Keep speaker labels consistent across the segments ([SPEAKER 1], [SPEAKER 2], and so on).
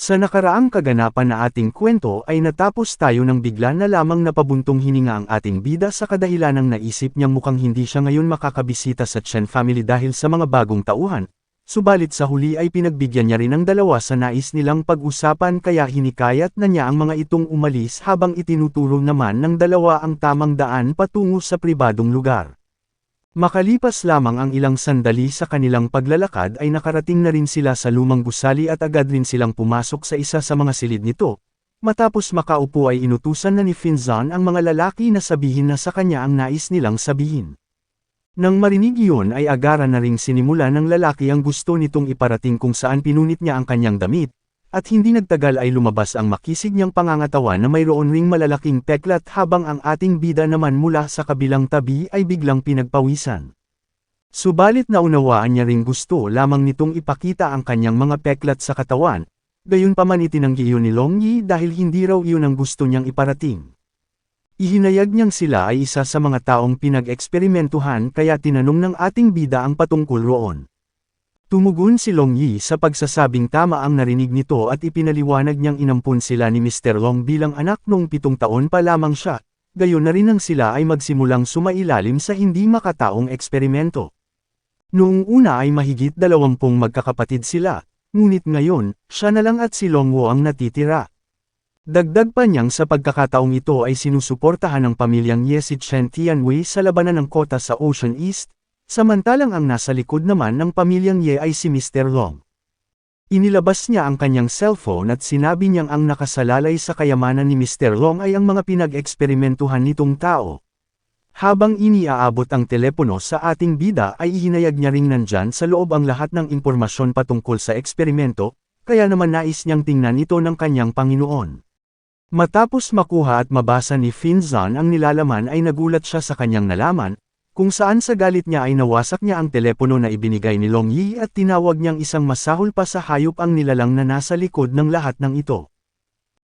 [SPEAKER 1] Sa nakaraang kaganapan na ating kwento ay natapos tayo ng bigla na lamang napabuntong hininga ang ating bida sa kadahilanang naisip niyang mukhang hindi siya ngayon makakabisita sa Chen family dahil sa mga bagong tauhan, subalit sa huli ay pinagbigyan niya rin ang dalawa sa nais nilang pag-usapan kaya hinikayat na niya ang mga itong umalis habang itinuturo naman ng dalawa ang tamang daan patungo sa pribadong lugar. Makalipas lamang ang ilang sandali sa kanilang paglalakad ay nakarating na rin sila sa lumang gusali at agad rin silang pumasok sa isa sa mga silid nito. Matapos makaupo ay inutusan na ni Finzan ang mga lalaki na sabihin na sa kanya ang nais nilang sabihin. Nang marinig iyon ay agara na ring sinimula ng lalaki ang gusto nitong iparating kung saan pinunit niya ang kanyang damit, at hindi nagtagal ay lumabas ang makisig niyang pangangatawan na mayroon ring malalaking peklat habang ang ating bida naman mula sa kabilang tabi ay biglang pinagpawisan. Subalit naunawaan niya ring gusto lamang nitong ipakita ang kanyang mga peklat sa katawan, gayunpaman itinanggi iyon ni Long Yi dahil hindi raw iyon ang gusto niyang iparating. Ihinayag niyang sila ay isa sa mga taong pinag-eksperimentuhan kaya tinanong ng ating bida ang patungkol roon. Tumugon si Long Yi sa pagsasabing tama ang narinig nito at ipinaliwanag niyang inampun sila ni Mr. Long bilang anak noong pitong taon pa lamang siya, gayon na rin ang sila ay magsimulang sumailalim sa hindi makataong eksperimento. Noong una ay mahigit dalawampung magkakapatid sila, ngunit ngayon, siya na lang at si Long Wo ang natitira. Dagdag pa niyang sa pagkakataong ito ay sinusuportahan ng pamilyang Ye si Chen Tianwei sa labanan ng kota sa Ocean East, Samantalang ang nasa likod naman ng pamilyang Ye ay si Mr. Long. Inilabas niya ang kanyang cellphone at sinabi niyang ang nakasalalay sa kayamanan ni Mr. Long ay ang mga pinag-eksperimentuhan nitong tao. Habang iniaabot ang telepono sa ating bida ay ihinayag niya ring nandyan sa loob ang lahat ng impormasyon patungkol sa eksperimento, kaya naman nais niyang tingnan ito ng kanyang Panginoon. Matapos makuha at mabasa ni Finzan ang nilalaman ay nagulat siya sa kanyang nalaman, kung saan sa galit niya ay nawasak niya ang telepono na ibinigay ni Long Yi at tinawag niyang isang masahol pa sa hayop ang nilalang na nasa likod ng lahat ng ito.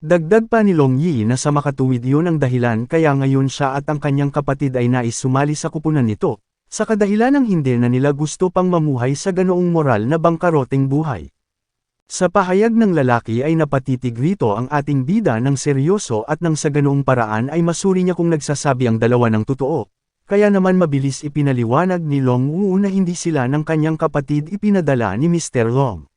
[SPEAKER 1] Dagdag pa ni Long Yi na sa makatuwid yun ang dahilan kaya ngayon siya at ang kanyang kapatid ay nais sumali sa kupunan nito, sa kadahilan ng hindi na nila gusto pang mamuhay sa ganoong moral na bangkaroteng buhay. Sa pahayag ng lalaki ay napatitig rito ang ating bida ng seryoso at nang sa ganoong paraan ay masuri niya kung nagsasabi ang dalawa ng totoo, kaya naman mabilis ipinaliwanag ni Long Wu na hindi sila ng kanyang kapatid ipinadala ni Mr. Long.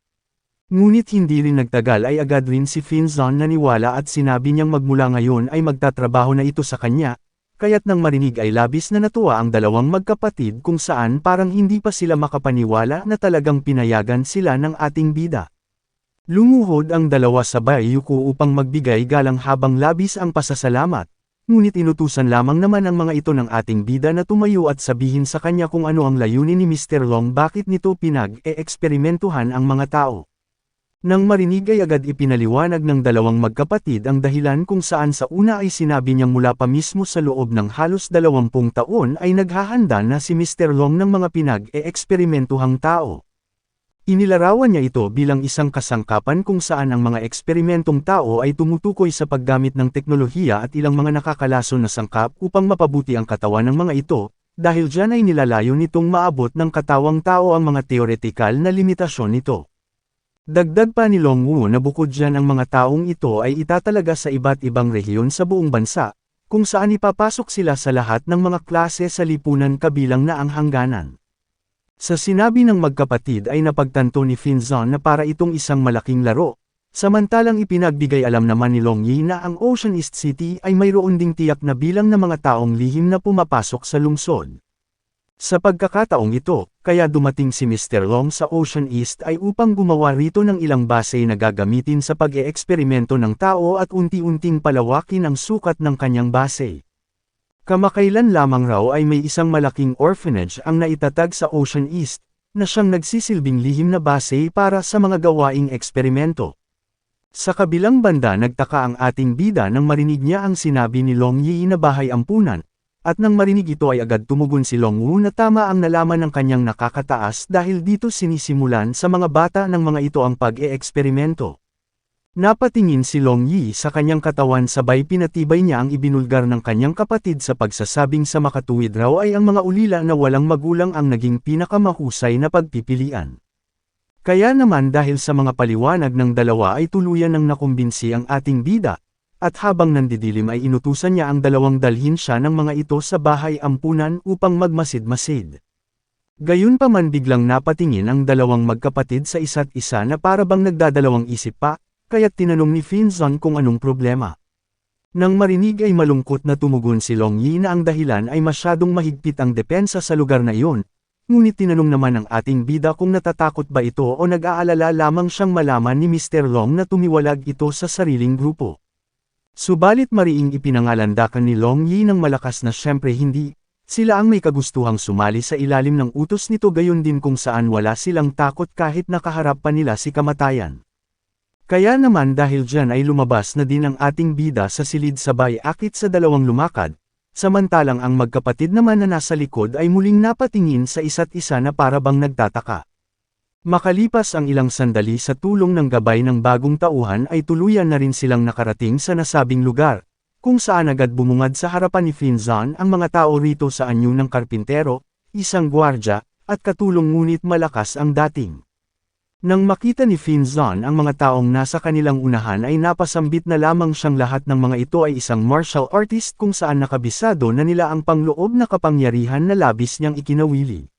[SPEAKER 1] Ngunit hindi rin nagtagal ay agad rin si Finzon naniwala at sinabi niyang magmula ngayon ay magtatrabaho na ito sa kanya, kaya't nang marinig ay labis na natuwa ang dalawang magkapatid kung saan parang hindi pa sila makapaniwala na talagang pinayagan sila ng ating bida. Lumuhod ang dalawa sa bayuko upang magbigay galang habang labis ang pasasalamat, Ngunit inutusan lamang naman ang mga ito ng ating bida na tumayo at sabihin sa kanya kung ano ang layunin ni Mr. Long bakit nito pinag-e-eksperimentuhan ang mga tao. Nang marinig ay agad ipinaliwanag ng dalawang magkapatid ang dahilan kung saan sa una ay sinabi niyang mula pa mismo sa loob ng halos dalawampung taon ay naghahanda na si Mr. Long ng mga pinag-e-eksperimentuhang tao. Inilarawan niya ito bilang isang kasangkapan kung saan ang mga eksperimentong tao ay tumutukoy sa paggamit ng teknolohiya at ilang mga nakakalason na sangkap upang mapabuti ang katawan ng mga ito, dahil dyan ay nilalayo nitong maabot ng katawang tao ang mga teoretikal na limitasyon nito. Dagdag pa ni Long Wu na bukod dyan ang mga taong ito ay itatalaga sa iba't ibang rehiyon sa buong bansa, kung saan ipapasok sila sa lahat ng mga klase sa lipunan kabilang na ang hangganan. Sa sinabi ng magkapatid ay napagtanto ni Finzon na para itong isang malaking laro, samantalang ipinagbigay alam naman ni Long Yi na ang Ocean East City ay mayroon ding tiyak na bilang ng mga taong lihim na pumapasok sa lungsod. Sa pagkakataong ito, kaya dumating si Mr. Long sa Ocean East ay upang gumawa rito ng ilang base na gagamitin sa pag-eeksperimento ng tao at unti-unting palawakin ang sukat ng kanyang base. Kamakailan lamang raw ay may isang malaking orphanage ang naitatag sa Ocean East, na siyang nagsisilbing lihim na base para sa mga gawaing eksperimento. Sa kabilang banda nagtaka ang ating bida nang marinig niya ang sinabi ni Long Yi na bahay ampunan, at nang marinig ito ay agad tumugon si Long Wu na tama ang nalaman ng kanyang nakakataas dahil dito sinisimulan sa mga bata ng mga ito ang pag-e-eksperimento. Napatingin si Long Yi sa kanyang katawan sabay pinatibay niya ang ibinulgar ng kanyang kapatid sa pagsasabing sa makatuwid raw ay ang mga ulila na walang magulang ang naging pinakamahusay na pagpipilian. Kaya naman dahil sa mga paliwanag ng dalawa ay tuluyan ng nakumbinsi ang ating bida, at habang nandidilim ay inutusan niya ang dalawang dalhin siya ng mga ito sa bahay ampunan upang magmasid-masid. Gayunpaman biglang napatingin ang dalawang magkapatid sa isa't isa na para bang nagdadalawang isip pa, kaya't tinanong ni Finzon kung anong problema. Nang marinig ay malungkot na tumugon si Long Yi na ang dahilan ay masyadong mahigpit ang depensa sa lugar na iyon, ngunit tinanong naman ang ating bida kung natatakot ba ito o nag-aalala lamang siyang malaman ni Mr. Long na tumiwalag ito sa sariling grupo. Subalit mariing ipinangalandakan ni Long Yi ng malakas na syempre hindi, sila ang may kagustuhang sumali sa ilalim ng utos nito gayon din kung saan wala silang takot kahit nakaharap pa nila si kamatayan. Kaya naman dahil dyan ay lumabas na din ang ating bida sa silid sabay akit sa dalawang lumakad, samantalang ang magkapatid naman na nasa likod ay muling napatingin sa isa't isa na para bang nagtataka. Makalipas ang ilang sandali sa tulong ng gabay ng bagong tauhan ay tuluyan na rin silang nakarating sa nasabing lugar, kung saan agad bumungad sa harapan ni Finzon ang mga tao rito sa anyo ng karpintero, isang gwardya, at katulong ngunit malakas ang dating. Nang makita ni Finzon ang mga taong nasa kanilang unahan ay napasambit na lamang siyang lahat ng mga ito ay isang martial artist kung saan nakabisado na nila ang pangloob na kapangyarihan na labis niyang ikinawili.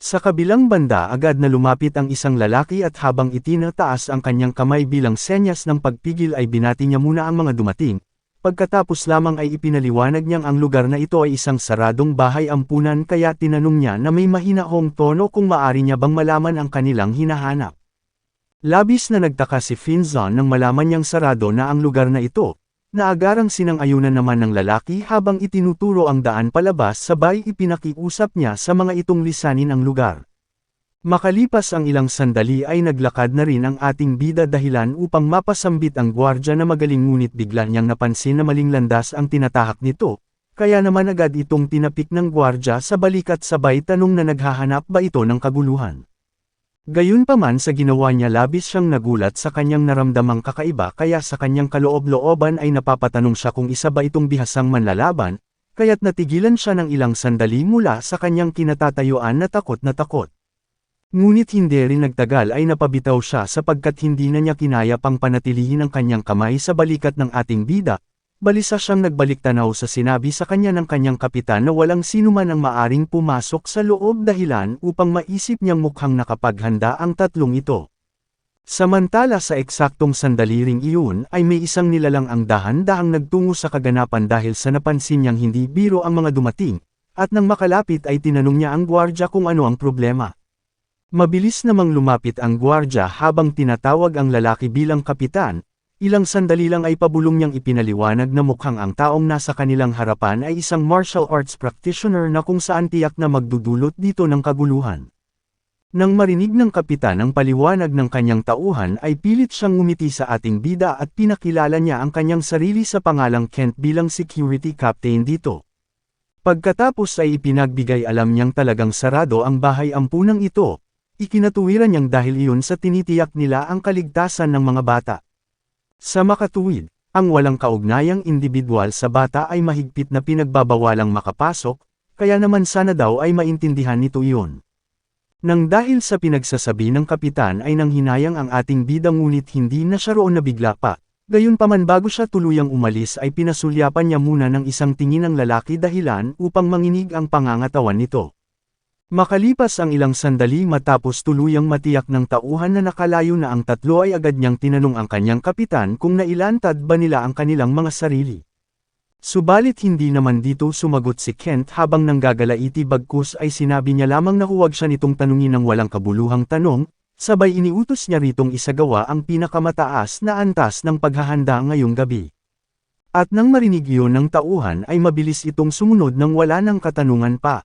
[SPEAKER 1] Sa kabilang banda agad na lumapit ang isang lalaki at habang itinataas ang kanyang kamay bilang senyas ng pagpigil ay binati niya muna ang mga dumating, Pagkatapos lamang ay ipinaliwanag niyang ang lugar na ito ay isang saradong bahay ampunan kaya tinanong niya na may mahinahong tono kung maari niya bang malaman ang kanilang hinahanap. Labis na nagtaka si Finzon nang malaman niyang sarado na ang lugar na ito, na agarang sinang-ayunan naman ng lalaki habang itinuturo ang daan palabas sabay ipinakiusap niya sa mga itong lisanin ang lugar. Makalipas ang ilang sandali ay naglakad na rin ang ating bida dahilan upang mapasambit ang gwardya na magaling ngunit bigla niyang napansin na maling landas ang tinatahak nito, kaya naman agad itong tinapik ng gwardya sa balikat sabay tanong na naghahanap ba ito ng kaguluhan. Gayunpaman sa ginawa niya labis siyang nagulat sa kanyang naramdamang kakaiba kaya sa kanyang kaloob-looban ay napapatanong siya kung isa ba itong bihasang manlalaban, kaya't natigilan siya ng ilang sandali mula sa kanyang kinatatayuan na takot na takot. Ngunit hindi rin nagtagal ay napabitaw siya sapagkat hindi na niya kinaya pang panatilihin ang kanyang kamay sa balikat ng ating bida, balisa siyang nagbalik tanaw sa sinabi sa kanya ng kanyang kapitan na walang sinuman ang maaring pumasok sa loob dahilan upang maisip niyang mukhang nakapaghanda ang tatlong ito. Samantala sa eksaktong sandali ring iyon ay may isang nilalang ang dahan-dahang nagtungo sa kaganapan dahil sa napansin niyang hindi biro ang mga dumating, at nang makalapit ay tinanong niya ang gwardya kung ano ang problema. Mabilis namang lumapit ang gwardya habang tinatawag ang lalaki bilang kapitan, ilang sandali lang ay pabulong niyang ipinaliwanag na mukhang ang taong nasa kanilang harapan ay isang martial arts practitioner na kung saan tiyak na magdudulot dito ng kaguluhan. Nang marinig ng kapitan ang paliwanag ng kanyang tauhan ay pilit siyang ngumiti sa ating bida at pinakilala niya ang kanyang sarili sa pangalang Kent bilang security captain dito. Pagkatapos ay ipinagbigay alam niyang talagang sarado ang bahay ampunang ito, Ikinatuwiran niyang dahil iyon sa tinitiyak nila ang kaligtasan ng mga bata. Sa makatuwid, ang walang kaugnayang individual sa bata ay mahigpit na pinagbabawalang makapasok, kaya naman sana daw ay maintindihan nito iyon. Nang dahil sa pinagsasabi ng kapitan ay nang hinayang ang ating bidang ngunit hindi na siya roon nabigla pa, Gayunpaman bago siya tuluyang umalis ay pinasulyapan niya muna ng isang tingin ng lalaki dahilan upang manginig ang pangangatawan nito. Makalipas ang ilang sandali matapos tuluyang matiyak ng tauhan na nakalayo na ang tatlo ay agad niyang tinanong ang kanyang kapitan kung nailantad ba nila ang kanilang mga sarili. Subalit hindi naman dito sumagot si Kent habang nanggagalaiti bagkus ay sinabi niya lamang na huwag siya nitong tanungin ng walang kabuluhang tanong, sabay iniutos niya ritong isagawa ang pinakamataas na antas ng paghahanda ngayong gabi. At nang marinig iyon ng tauhan ay mabilis itong sumunod nang wala ng katanungan pa.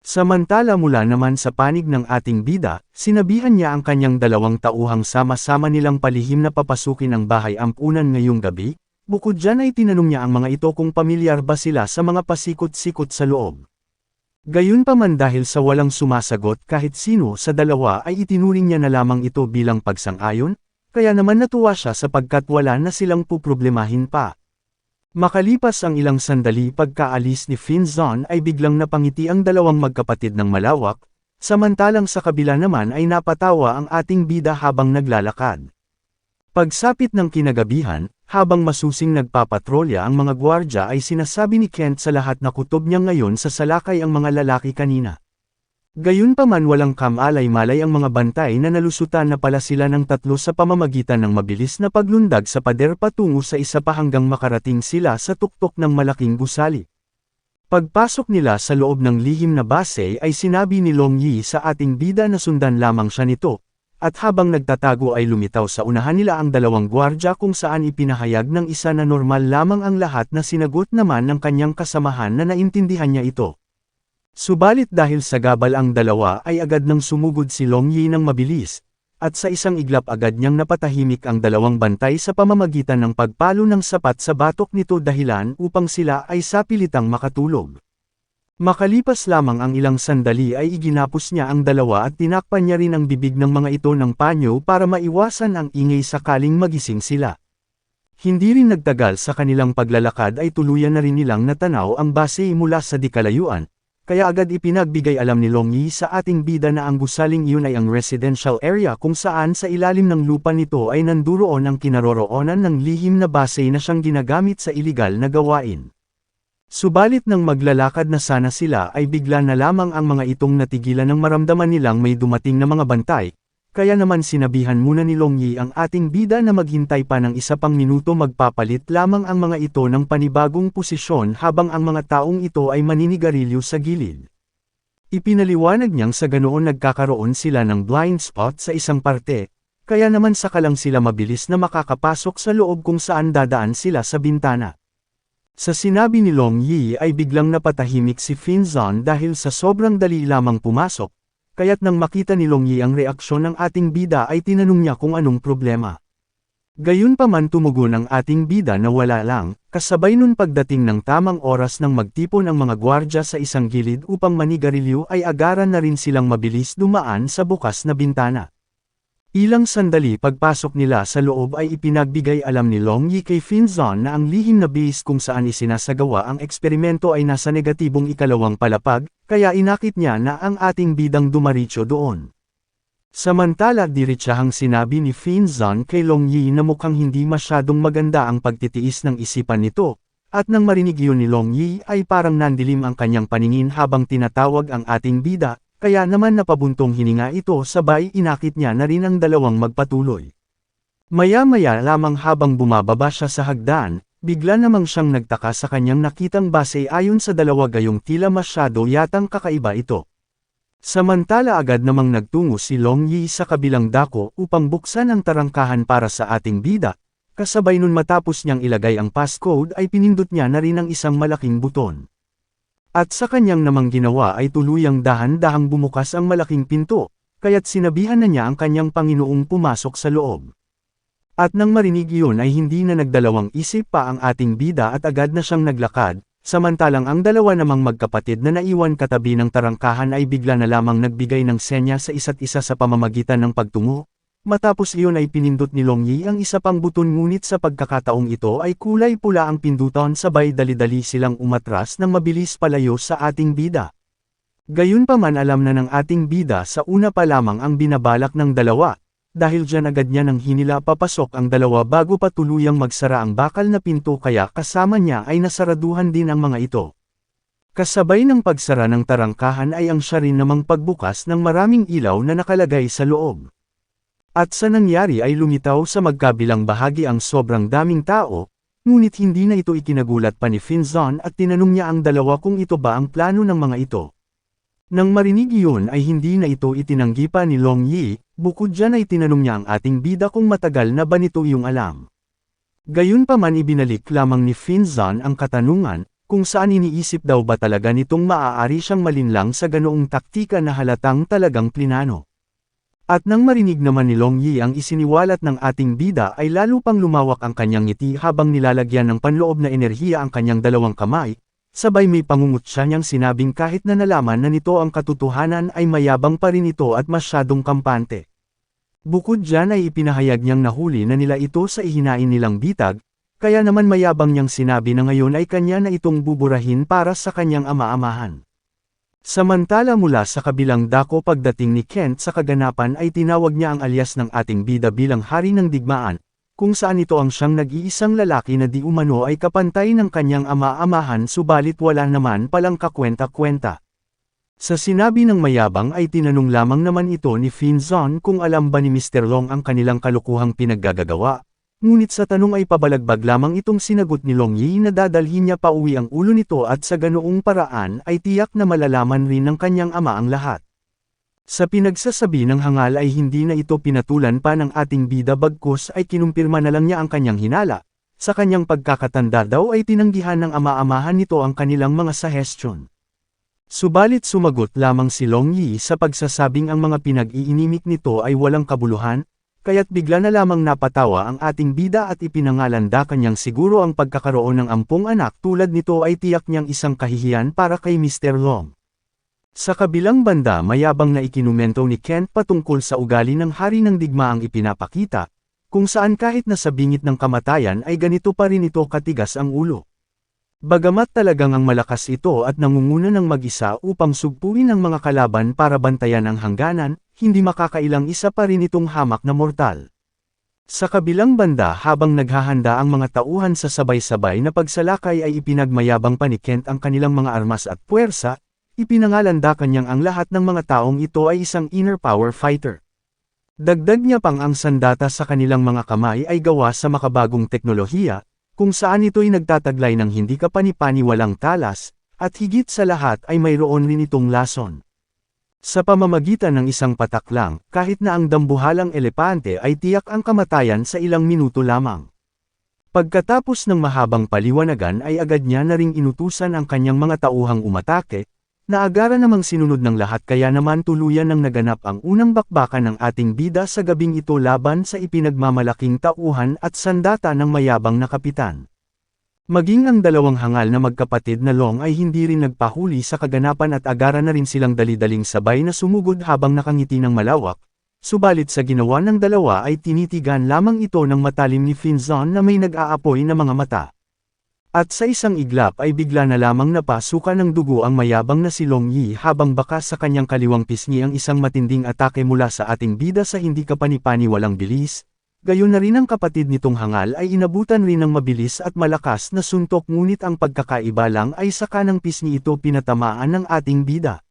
[SPEAKER 1] Samantala mula naman sa panig ng ating bida, sinabihan niya ang kanyang dalawang tauhang sama-sama nilang palihim na papasukin ang bahay ampunan ngayong gabi, bukod dyan ay tinanong niya ang mga ito kung pamilyar ba sila sa mga pasikot-sikot sa loob. Gayunpaman dahil sa walang sumasagot kahit sino sa dalawa ay itinuring niya na lamang ito bilang pagsang-ayon, kaya naman natuwa siya sapagkat wala na silang puproblemahin pa. Makalipas ang ilang sandali pagkaalis ni Finzon ay biglang napangiti ang dalawang magkapatid ng malawak, samantalang sa kabila naman ay napatawa ang ating bida habang naglalakad. Pagsapit ng kinagabihan, habang masusing nagpapatrolya ang mga gwardya ay sinasabi ni Kent sa lahat na kutob niya ngayon sa salakay ang mga lalaki kanina. Gayunpaman walang kamalay-malay ang mga bantay na nalusutan na pala sila ng tatlo sa pamamagitan ng mabilis na paglundag sa pader patungo sa isa pa hanggang makarating sila sa tuktok ng malaking gusali. Pagpasok nila sa loob ng lihim na base ay sinabi ni Long Yi sa ating bida na sundan lamang siya nito, at habang nagtatago ay lumitaw sa unahan nila ang dalawang gwardya kung saan ipinahayag ng isa na normal lamang ang lahat na sinagot naman ng kanyang kasamahan na naintindihan niya ito. Subalit dahil sa gabal ang dalawa ay agad nang sumugod si Long Yi ng mabilis, at sa isang iglap agad niyang napatahimik ang dalawang bantay sa pamamagitan ng pagpalo ng sapat sa batok nito dahilan upang sila ay sapilitang makatulog. Makalipas lamang ang ilang sandali ay iginapos niya ang dalawa at tinakpan niya rin ang bibig ng mga ito ng panyo para maiwasan ang ingay sakaling magising sila. Hindi rin nagtagal sa kanilang paglalakad ay tuluyan na rin nilang natanaw ang base mula sa dikalayuan, kaya agad ipinagbigay alam ni Long Yi sa ating bida na ang gusaling iyon ay ang residential area kung saan sa ilalim ng lupa nito ay nanduroon ang kinaroroonan ng lihim na base na siyang ginagamit sa iligal na gawain. Subalit nang maglalakad na sana sila ay bigla na lamang ang mga itong natigilan ng maramdaman nilang may dumating na mga bantay, kaya naman sinabihan muna ni Long Yi ang ating bida na maghintay pa ng isa pang minuto magpapalit lamang ang mga ito ng panibagong posisyon habang ang mga taong ito ay maninigarilyo sa gilid. Ipinaliwanag niyang sa ganoon nagkakaroon sila ng blind spot sa isang parte, kaya naman sakalang sila mabilis na makakapasok sa loob kung saan dadaan sila sa bintana. Sa sinabi ni Long Yi ay biglang napatahimik si Finzon dahil sa sobrang dali lamang pumasok, kaya't nang makita ni Long Yi ang reaksyon ng ating bida ay tinanong niya kung anong problema. Gayunpaman tumugon ang ating bida na wala lang, kasabay nun pagdating ng tamang oras ng magtipon ang mga gwardya sa isang gilid upang manigarilyo ay agaran na rin silang mabilis dumaan sa bukas na bintana. Ilang sandali pagpasok nila sa loob ay ipinagbigay alam ni Long Yi kay Finzon na ang lihim na base kung saan isinasagawa ang eksperimento ay nasa negatibong ikalawang palapag, kaya inakit niya na ang ating bidang dumaritso doon. Samantala diritsahang sinabi ni Finzon kay Long Yi na mukhang hindi masyadong maganda ang pagtitiis ng isipan nito, at nang marinig yun ni Long Yi ay parang nandilim ang kanyang paningin habang tinatawag ang ating bida, kaya naman napabuntong hininga ito sabay inakit niya na rin ang dalawang magpatuloy. Maya-maya lamang habang bumababa siya sa hagdan, bigla namang siyang nagtaka sa kanyang nakitang base ayon sa dalawa gayong tila masyado yatang kakaiba ito. Samantala agad namang nagtungo si Long Yi sa kabilang dako upang buksan ang tarangkahan para sa ating bida, kasabay nun matapos niyang ilagay ang passcode ay pinindot niya na rin ang isang malaking buton. At sa kanyang namang ginawa ay tuluyang dahan-dahang bumukas ang malaking pinto, kaya't sinabihan na niya ang kanyang Panginoong pumasok sa loob. At nang marinig iyon ay hindi na nagdalawang isip pa ang ating bida at agad na siyang naglakad, samantalang ang dalawa namang magkapatid na naiwan katabi ng tarangkahan ay bigla na lamang nagbigay ng senya sa isa't isa sa pamamagitan ng pagtungo, Matapos iyon ay pinindot ni Long Yi ang isa pang buton ngunit sa pagkakataong ito ay kulay pula ang pindutan sabay dali-dali silang umatras ng mabilis palayo sa ating bida. Gayunpaman alam na ng ating bida sa una pa lamang ang binabalak ng dalawa, dahil dyan agad niya nang hinila papasok ang dalawa bago pa tuluyang magsara ang bakal na pinto kaya kasama niya ay nasaraduhan din ang mga ito. Kasabay ng pagsara ng tarangkahan ay ang siya rin namang pagbukas ng maraming ilaw na nakalagay sa loob. At sa nangyari ay lumitaw sa magkabilang bahagi ang sobrang daming tao, ngunit hindi na ito ikinagulat pa ni Finzon at tinanong niya ang dalawa kung ito ba ang plano ng mga ito. Nang marinig iyon ay hindi na ito itinanggi pa ni Long Yi, bukod dyan ay tinanong niya ang ating bida kung matagal na ba nito yung alam. Gayunpaman ibinalik lamang ni Finzon ang katanungan, kung saan iniisip daw ba talaga nitong maaari siyang malinlang sa ganoong taktika na halatang talagang plinano. At nang marinig naman ni Long Yi ang isiniwalat ng ating bida ay lalo pang lumawak ang kanyang ngiti habang nilalagyan ng panloob na enerhiya ang kanyang dalawang kamay, sabay may pangungutya niyang sinabing kahit na nalaman na nito ang katotohanan ay mayabang pa rin ito at masyadong kampante. Bukod dyan ay ipinahayag niyang nahuli na nila ito sa ihinain nilang bitag, kaya naman mayabang niyang sinabi na ngayon ay kanya na itong buburahin para sa kanyang ama-amahan. Samantala mula sa kabilang dako pagdating ni Kent sa kaganapan ay tinawag niya ang alias ng ating bida bilang hari ng digmaan, kung saan ito ang siyang nag-iisang lalaki na di umano ay kapantay ng kanyang ama-amahan subalit wala naman palang kakwenta-kwenta. Sa sinabi ng mayabang ay tinanong lamang naman ito ni Finzon kung alam ba ni Mr. Long ang kanilang kalukuhang pinaggagawa, ngunit sa tanong ay pabalagbag lamang itong sinagot ni Long Yi na dadalhin niya pa uwi ang ulo nito at sa ganoong paraan ay tiyak na malalaman rin ng kanyang ama ang lahat. Sa pinagsasabi ng hangal ay hindi na ito pinatulan pa ng ating bida bagkus ay kinumpirma na lang niya ang kanyang hinala, sa kanyang pagkakatanda daw ay tinanggihan ng ama-amahan nito ang kanilang mga suggestion. Subalit sumagot lamang si Long Yi sa pagsasabing ang mga pinag-iinimik nito ay walang kabuluhan, kaya't bigla na lamang napatawa ang ating bida at ipinangalanda kanyang siguro ang pagkakaroon ng ampong anak tulad nito ay tiyak niyang isang kahihiyan para kay Mr. Long. Sa kabilang banda mayabang na ikinumento ni Kent patungkol sa ugali ng hari ng digmaang ipinapakita, kung saan kahit na sa bingit ng kamatayan ay ganito pa rin ito katigas ang ulo. Bagamat talagang ang malakas ito at nangunguna ng mag-isa upang sugpuin ang mga kalaban para bantayan ang hangganan, hindi makakailang isa pa rin itong hamak na mortal. Sa kabilang banda habang naghahanda ang mga tauhan sa sabay-sabay na pagsalakay ay ipinagmayabang pa Kent ang kanilang mga armas at puwersa, ipinangalanda kanyang ang lahat ng mga taong ito ay isang inner power fighter. Dagdag niya pang ang sandata sa kanilang mga kamay ay gawa sa makabagong teknolohiya, kung saan ito'y nagtataglay ng hindi kapani-paniwalang talas, at higit sa lahat ay mayroon rin itong lason. Sa pamamagitan ng isang patak lang, kahit na ang dambuhalang elepante ay tiyak ang kamatayan sa ilang minuto lamang. Pagkatapos ng mahabang paliwanagan ay agad niya na ring inutusan ang kanyang mga tauhang umatake, na agara namang sinunod ng lahat kaya naman tuluyan ng naganap ang unang bakbakan ng ating bida sa gabing ito laban sa ipinagmamalaking tauhan at sandata ng mayabang na kapitan. Maging ang dalawang hangal na magkapatid na Long ay hindi rin nagpahuli sa kaganapan at agara na rin silang dalidaling sabay na sumugod habang nakangiti ng malawak, subalit sa ginawa ng dalawa ay tinitigan lamang ito ng matalim ni Finzon na may nag-aapoy na mga mata. At sa isang iglap ay bigla na lamang napasukan ng dugo ang mayabang na si Long Yi habang baka sa kanyang kaliwang pisngi ang isang matinding atake mula sa ating bida sa hindi kapanipani walang bilis, gayon na rin ang kapatid nitong hangal ay inabutan rin ng mabilis at malakas na suntok ngunit ang pagkakaiba lang ay sa kanang pisngi ito pinatamaan ng ating bida.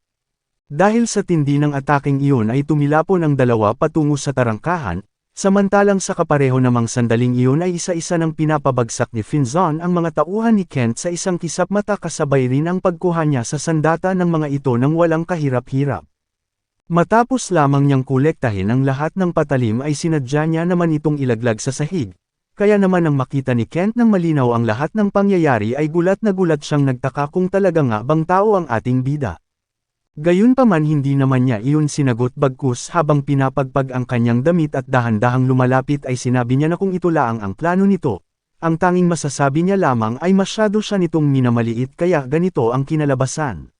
[SPEAKER 1] Dahil sa tindi ng ataking iyon ay tumilapon ang dalawa patungo sa tarangkahan, Samantalang sa kapareho namang sandaling iyon ay isa-isa ng pinapabagsak ni Finzon ang mga tauhan ni Kent sa isang kisap mata kasabay rin ang pagkuha niya sa sandata ng mga ito nang walang kahirap-hirap. Matapos lamang niyang kolektahin ang lahat ng patalim ay sinadya niya naman itong ilaglag sa sahig, kaya naman nang makita ni Kent ng malinaw ang lahat ng pangyayari ay gulat na gulat siyang nagtaka kung talaga nga bang tao ang ating bida. Gayunpaman hindi naman niya iyon sinagot bagkus habang pinapagpag ang kanyang damit at dahan-dahang lumalapit ay sinabi niya na kung ito laang ang plano nito, ang tanging masasabi niya lamang ay masyado siya nitong minamaliit kaya ganito ang kinalabasan.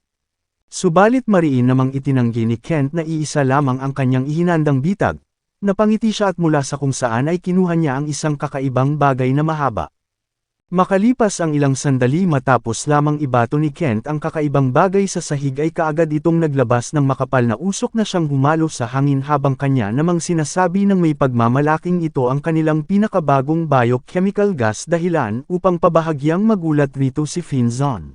[SPEAKER 1] Subalit mariin namang itinanggi ni Kent na iisa lamang ang kanyang ihinandang bitag, napangiti siya at mula sa kung saan ay kinuha niya ang isang kakaibang bagay na mahaba. Makalipas ang ilang sandali matapos lamang ibato ni Kent ang kakaibang bagay sa sahig ay kaagad itong naglabas ng makapal na usok na siyang humalo sa hangin habang kanya namang sinasabi ng may pagmamalaking ito ang kanilang pinakabagong biochemical gas dahilan upang pabahagyang magulat rito si Finzon.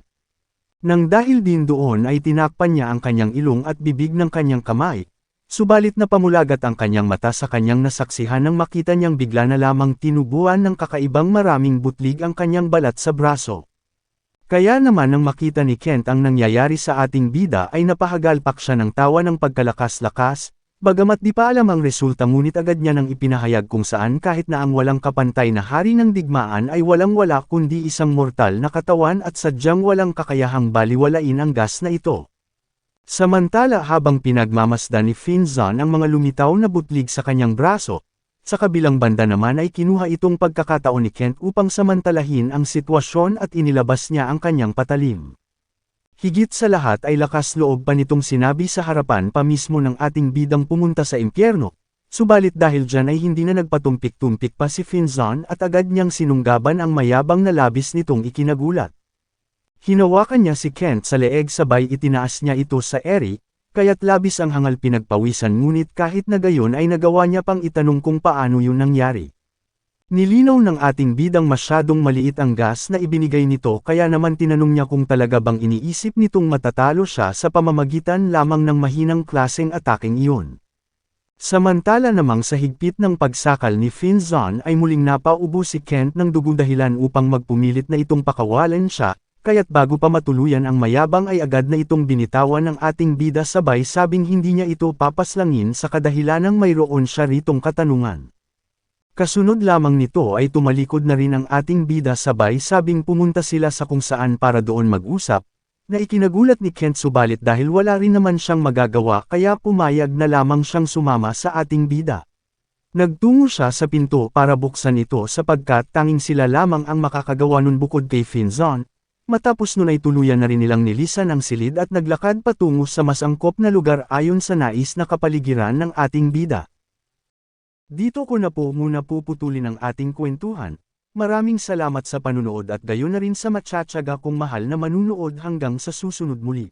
[SPEAKER 1] Nang dahil din doon ay tinakpan niya ang kanyang ilong at bibig ng kanyang kamay, Subalit na pamulagat ang kanyang mata sa kanyang nasaksihan nang makita niyang bigla na lamang tinubuan ng kakaibang maraming butlig ang kanyang balat sa braso. Kaya naman nang makita ni Kent ang nangyayari sa ating bida ay napahagalpak siya ng tawa ng pagkalakas-lakas, bagamat di pa alam ang resulta ngunit agad niya nang ipinahayag kung saan kahit na ang walang kapantay na hari ng digmaan ay walang-wala kundi isang mortal na katawan at sadyang walang kakayahang baliwalain ang gas na ito. Samantala habang pinagmamasdan ni Finzon ang mga lumitaw na butlig sa kanyang braso, sa kabilang banda naman ay kinuha itong pagkakataon ni Kent upang samantalahin ang sitwasyon at inilabas niya ang kanyang patalim. Higit sa lahat ay lakas loob pa nitong sinabi sa harapan pa mismo ng ating bidang pumunta sa impyerno, subalit dahil dyan ay hindi na nagpatumpik-tumpik pa si Finzon at agad niyang sinunggaban ang mayabang na labis nitong ikinagulat. Hinawakan niya si Kent sa leeg sabay itinaas niya ito sa eri, kaya't labis ang hangal pinagpawisan ngunit kahit na gayon ay nagawa niya pang itanong kung paano yun nangyari. Nilinaw ng ating bidang masyadong maliit ang gas na ibinigay nito kaya naman tinanong niya kung talaga bang iniisip nitong matatalo siya sa pamamagitan lamang ng mahinang klaseng ataking iyon. Samantala namang sa higpit ng pagsakal ni Finzon ay muling napaubo si Kent ng dugo dahilan upang magpumilit na itong pakawalan siya, kaya't bago pa matuluyan ang mayabang ay agad na itong binitawan ng ating bida sabay sabing hindi niya ito papaslangin sa kadahilanang mayroon siya ritong katanungan. Kasunod lamang nito ay tumalikod na rin ang ating bida sabay sabing pumunta sila sa kung saan para doon mag-usap, na ikinagulat ni Kent subalit dahil wala rin naman siyang magagawa kaya pumayag na lamang siyang sumama sa ating bida. Nagtungo siya sa pinto para buksan ito sapagkat tanging sila lamang ang makakagawa nun bukod kay Finzon, Matapos nun ay tuluyan na rin nilang nilisan ang silid at naglakad patungo sa mas angkop na lugar ayon sa nais na kapaligiran ng ating bida. Dito ko na po muna puputulin ang ating kwentuhan. Maraming salamat sa panunood at gayon na rin sa matsyatsaga kong mahal na manunood hanggang sa susunod muli.